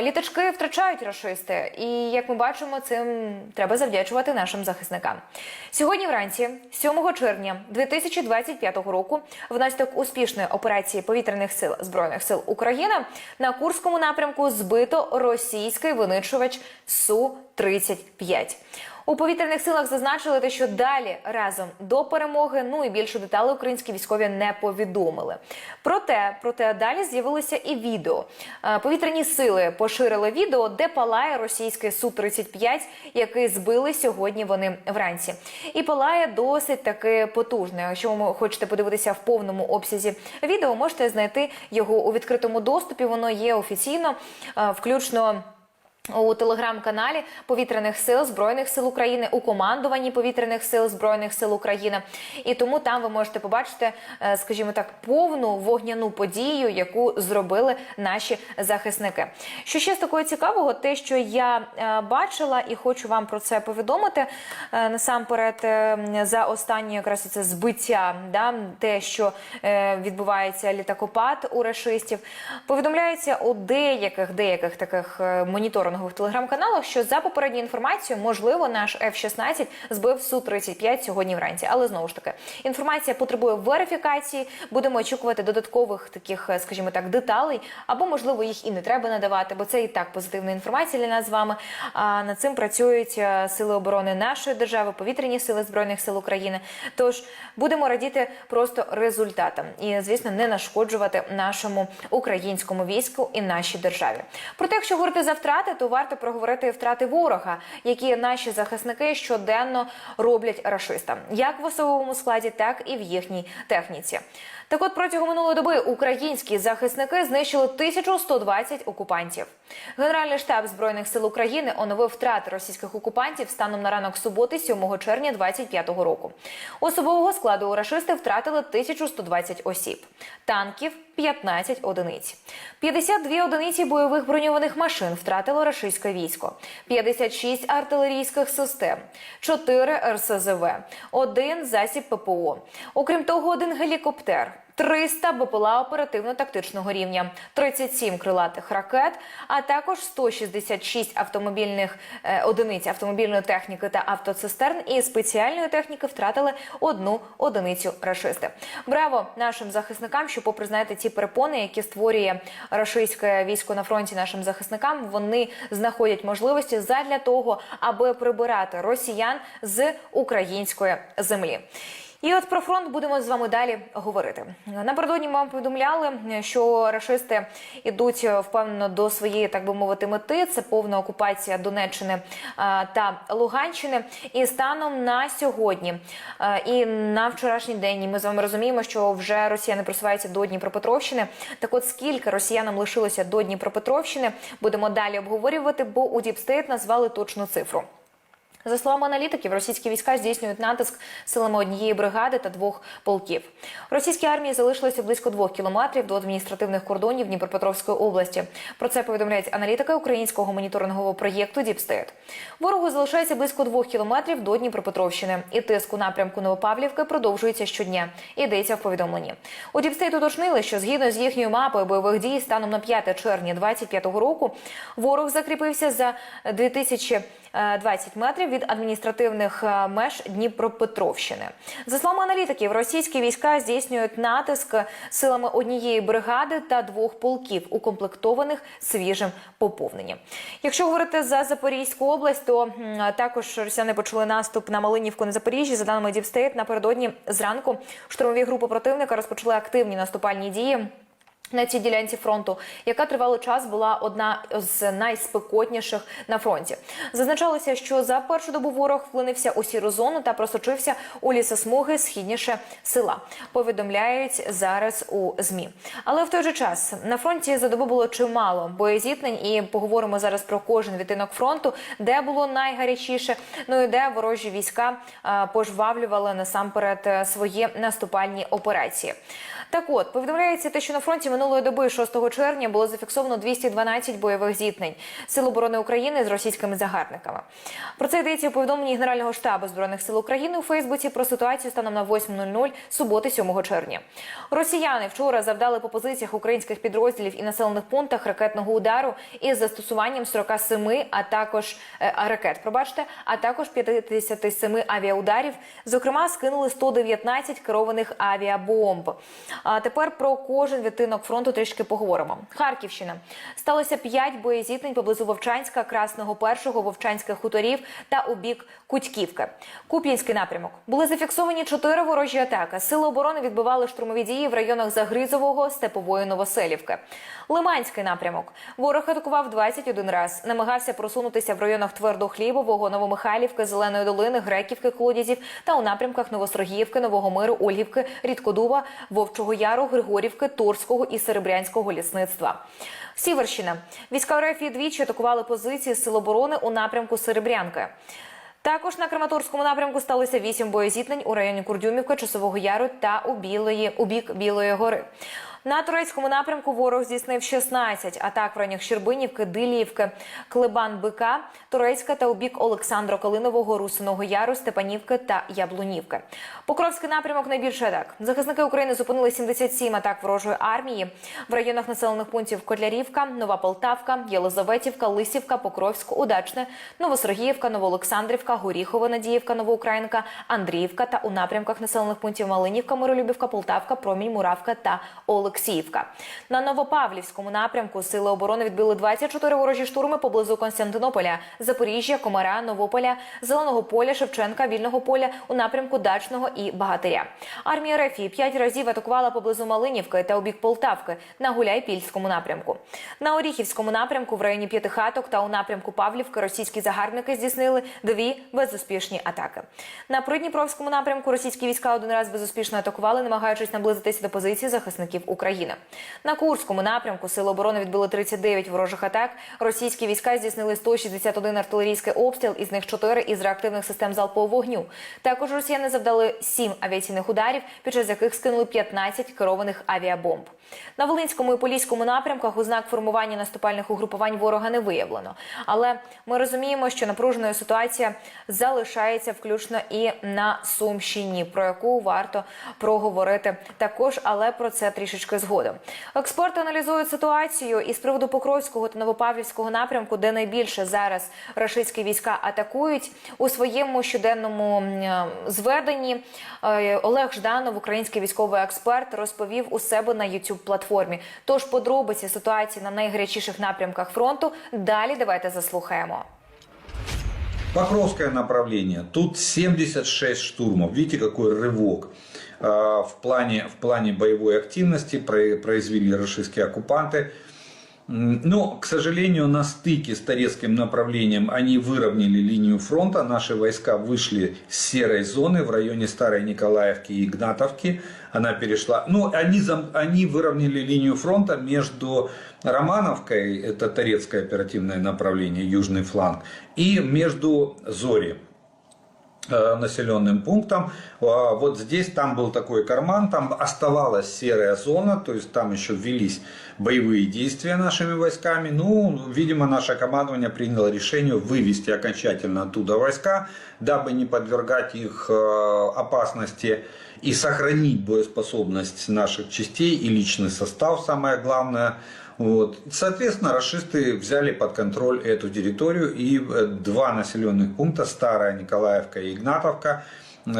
Літачки втрачають рашисти, і як ми бачимо, цим треба завдячувати нашим захисникам. Сьогодні вранці, 7 червня 2025 року, внаслідок успішної операції повітряних сил збройних сил України на Курському напрямку збито російський винищувач су 35 у повітряних силах зазначили те, що далі разом до перемоги. Ну і більше деталей українські військові не повідомили. Проте, проте далі з'явилося і відео. Е, Повітряні сили поширили відео, де палає російський су 35 який збили сьогодні. Вони вранці, і палає досить таки потужно. Якщо ви хочете подивитися в повному обсязі відео, можете знайти його у відкритому доступі. Воно є офіційно, е, включно. У телеграм-каналі повітряних сил збройних сил України у командуванні повітряних сил збройних сил України, і тому там ви можете побачити, е, скажімо так, повну вогняну подію, яку зробили наші захисники. Що ще з такого цікавого, те, що я е, бачила, і хочу вам про це повідомити е, насамперед за останнє якраз це збиття, да, те, що відбувається літакопад у рашистів, повідомляється у деяких деяких таких е, моніторингових телеграм-каналах, що за попередньою інформацією, можливо, наш F-16 збив су 35 сьогодні вранці. Але знову ж таки, інформація потребує верифікації. Будемо очікувати додаткових таких, е, скажімо так, деталей, або можливо їх і не треба надавати, бо це і так позитивна інформація для нас з вами. А над цим працюють е, сили оборони нашої держави, повітряні сили збройних сил України. Тож будемо радіти просто результатам і, звісно, не нашкоджувати нашому українському війську і нашій державі. Проте, якщо говорити за втрати, то варто проговорити втрати ворога, які наші захисники щоденно роблять рашистам, як в особовому складі, так і в їхній техніці. Так от протягом минулої доби українські захисники знищили 1120 окупантів. Генеральний штаб збройних сил України оновив втрати російських окупантів станом на ранок суботи, 7 червня 2025 року. Особового складу у рашисти втратили 1120 осіб, танків 15 одиниць, 52 одиниці бойових броньованих машин втратило рашистське військо, 56 артилерійських систем, 4 РСЗВ, 1 засіб ППО. Окрім того, один гелікоптер. 300 БПЛА оперативно-тактичного рівня, 37 крилатих ракет, а також 166 автомобільних е, одиниць автомобільної техніки та автоцистерн і спеціальної техніки втратили одну одиницю рашисти. Браво нашим захисникам, що, попри знаєте, ці перепони, які створює рашистське військо на фронті нашим захисникам, вони знаходять можливості задля того, аби прибирати росіян з української землі. І от про фронт будемо з вами далі говорити. Напередодні ми вам повідомляли, що рашисти йдуть впевнено до своєї, так би мовити, мети. Це повна окупація Донеччини та Луганщини. І станом на сьогодні і на вчорашній день ми з вами розуміємо, що вже росіяни просуваються до Дніпропетровщини. Так, от скільки росіянам лишилося до Дніпропетровщини, будемо далі обговорювати, бо у Діпстейт назвали точну цифру. За словами аналітиків, російські війська здійснюють натиск силами однієї бригади та двох полків. Російській армії залишилося близько двох кілометрів до адміністративних кордонів Дніпропетровської області. Про це повідомляють аналітики українського моніторингового проєкту Діпстейт. Ворогу залишається близько двох кілометрів до Дніпропетровщини, і тиск у напрямку Новопавлівки продовжується щодня. Йдеться в повідомленні. У Діпстейт уточнили, що згідно з їхньою мапою бойових дій станом на 5 червня 2025 року ворог закріпився за 2000 20 метрів від адміністративних е, меж Дніпропетровщини. За словами аналітиків, російські війська здійснюють натиск силами однієї бригади та двох полків, укомплектованих свіжим поповненням. Якщо говорити за Запорізьку область, то також росіяни почали наступ на Малинівку на Запоріжжі. За даними Діпстейт, напередодні зранку штурмові групи противника розпочали активні наступальні дії. На цій ділянці фронту, яка тривалий час була одна з найспекотніших на фронті, зазначалося, що за першу добу ворог вплинився у сіру зону та просочився у лісосмуги східніше села. Повідомляють зараз у змі. Але в той же час на фронті за добу було чимало боєзіткнень, і поговоримо зараз про кожен відтинок фронту, де було найгарячіше. Ну і де ворожі війська а, пожвавлювали насамперед е, свої наступальні операції. Так от повідомляється те, що на фронті минулої доби 6 червня було зафіксовано 212 бойових зіткнень Сил оборони України з російськими загарбниками. Про це йдеться у повідомленні Генерального штабу збройних сил України у Фейсбуці про ситуацію станом на 8.00 суботи 7 червня. Росіяни вчора завдали по позиціях українських підрозділів і населених пунктах ракетного удару із застосуванням 47, а також е, ракет. Пробачте, а також 57 авіаударів. Зокрема, скинули 119 керованих авіабомб. А тепер про кожен відтинок фронту трішки поговоримо. Харківщина сталося 5 боєзіткнень поблизу Вовчанська, Красного Першого, Вовчанських хуторів та у бік Кутьківки. Куп'янський напрямок були зафіксовані чотири ворожі атаки. Сили оборони відбивали штурмові дії в районах Загризового, Степової Новоселівки. Лиманський напрямок. Ворог атакував 21 раз. Намагався просунутися в районах Твердохлібового, Новомихайлівки, Зеленої долини, Греківки, Колодязів та у напрямках Новострогіївки, Нового Миру, Ольгівки, Рідкодуба, Вовчого Яру, Григорівки, Торського і Серебрянського лісництва. Сіверщина. Війська РФ двічі атакували позиції Сил оборони у напрямку Серебрянки. Також на Краматорському напрямку сталося вісім боєзіткнень у районі Курдюмівка, Часового Яру та у Білої у бік Білої гори. На турецькому напрямку ворог здійснив 16 атак в районах Щербинівки, Диліївки, Клебан Бика, Турецька та у бік Олександро Калинового, Русиного Яру, Степанівки та Яблунівки. Покровський напрямок найбільше атак. Захисники України зупинили 77 атак ворожої армії в районах населених пунктів Котлярівка, Нова Полтавка, Єлизаветівка, Лисівка, Покровськ, Удачне, Новосергіївка, Новоолександрівка, Горіхова, Надіївка, Новоукраїнка, Андріївка та у напрямках населених пунктів Малинівка, Миролюбівка, Полтавка, Промінь, Муравка та Олексіївка. На Новопавлівському напрямку сили оборони відбили 24 ворожі штурми поблизу Константинополя, Запоріжжя, Комара, Новополя, Зеленого поля, Шевченка, Вільного поля у напрямку Дачного і Багатиря. Армія Рефії п'ять разів атакувала поблизу Малинівки та у бік Полтавки на Гуляйпільському напрямку. На Оріхівському напрямку в районі П'ятихаток та у напрямку Павлівки російські загарбники здійснили дві безуспішні атаки. На Придніпровському напрямку російські війська один раз безуспішно атакували, намагаючись наблизитися до позиції захисників України. На Курському напрямку сили оборони відбили 39 ворожих атак. Російські війська здійснили 161 артилерійський обстріл, із них 4 із реактивних систем залпового вогню. Також росіяни завдали 7 авіаційних ударів, під час яких скинули 15 керованих авіабомб. На Волинському і Поліському напрямках ознак формування наступальних угрупувань ворога не виявлено. Але ми розуміємо, що напруженою ситуація залишається включно і на Сумщині, про яку варто проговорити також, але про це трішечки згодом. Експерти аналізують ситуацію із приводу Покровського та Новопавлівського напрямку, де найбільше зараз рашистські війська атакують у своєму щоденному зведенні. е, Олег Жданов, український військовий експерт, розповів у себе на youtube платформі. Тож подробиці ситуації на найгарячіших напрямках фронту. Далі давайте заслухаємо. Покровское направление. Тут 76 штурмов. Видите, какой рывок в плане, в плане боевой активности про- произвели российские оккупанты. Но, к сожалению, на стыке с Торецким направлением они выровняли линию фронта. Наши войска вышли с серой зоны в районе Старой Николаевки и Игнатовки. Она перешла. Ну, они, они выровняли линию фронта между Романовкой, это Торецкое оперативное направление, южный фланг, и между Зори э, населенным пунктом. А, Вот здесь, там был такой карман, там оставалась серая зона, то есть там еще велись боевые действия нашими войсками. Ну, видимо, наше командование приняло решение вывести окончательно оттуда войска, дабы не подвергать их э, опасности и сохранить боеспособность наших частей и личный состав, самое главное. Вот. Соответственно, расисты взяли под контроль эту территорию и э, два населенных пункта, Старая Николаевка и Игнатовка, э,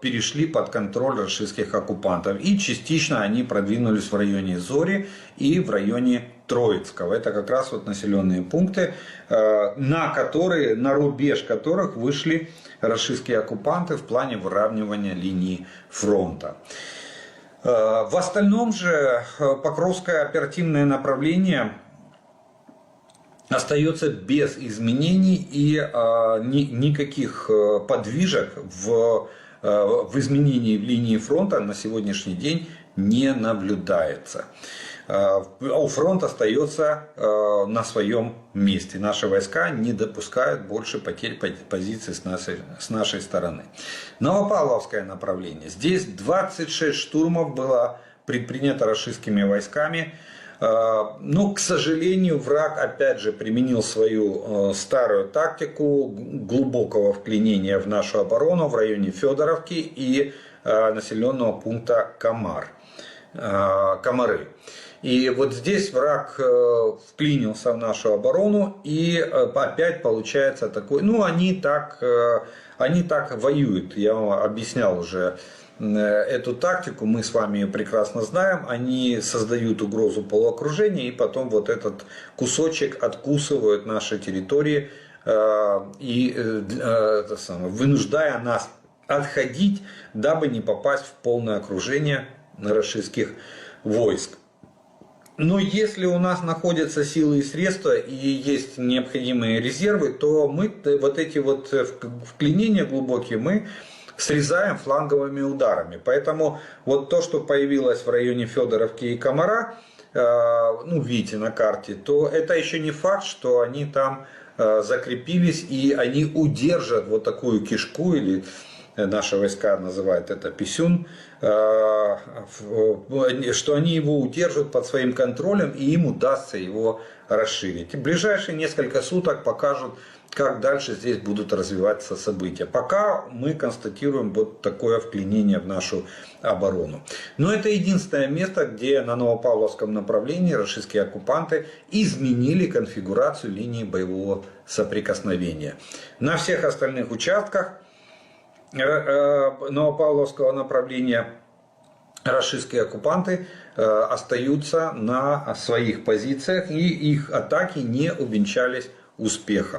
перешли под контроль российских оккупантов. И частично они продвинулись в районе Зори и в районе Троицкого. Это как раз вот населенные пункты, э, на которые, на рубеж которых вышли российские оккупанты в плане выравнивания линии фронта. Э, В остальном же э, Покровское оперативное направление остается без изменений и э, ни- никаких подвижек в, в изменении линии фронта на сегодняшний день не наблюдается. Э, У фронт остается э, на своем месте. Наши войска не допускают больше потерь по- позиций с нашей, с нашей стороны. Новопавловское направление. Здесь 26 штурмов было предпринято российскими войсками. Э, Но, к сожалению, враг опять же применил свою старую тактику глубокого вклинения в нашу оборону в районе Федоровки и населенного пункта Камар. Э, Комары. И вот здесь враг э, вклинился в нашу оборону, и э, опять получается такой, ну они так, они так воюют. Я вам объяснял уже эту тактику, мы с вами ее прекрасно знаем. Они создают угрозу полуокружения, и потом вот этот кусочек откусывают наши территории, и это самое, вынуждая нас отходить, дабы не попасть в полное окружение российских войск. Но если у нас находятся силы и средства и есть необходимые резервы, то мы вот эти вот э, вк- вклинения глубокие мы срезаем фланговыми ударами. Поэтому вот то, что появилось в районе Федоровки и Комара, э, ну видите на карте, то это еще не факт, что они там э, закрепились и они удержат вот такую кишку или наши войска называют это писюн, э, в- что они его удержат под своим контролем и им удастся его расширить. Ближайшие несколько суток покажут, как дальше здесь будут развиваться события. Пока мы констатируем вот такое вклинение в нашу оборону. Но это единственное место, где на Новопавловском направлении российские оккупанты изменили конфигурацию линии боевого соприкосновения. На всех остальных участках э, э, Новопавловского направления российские оккупанты э, остаются на своих позициях и их атаки не увенчались успехом.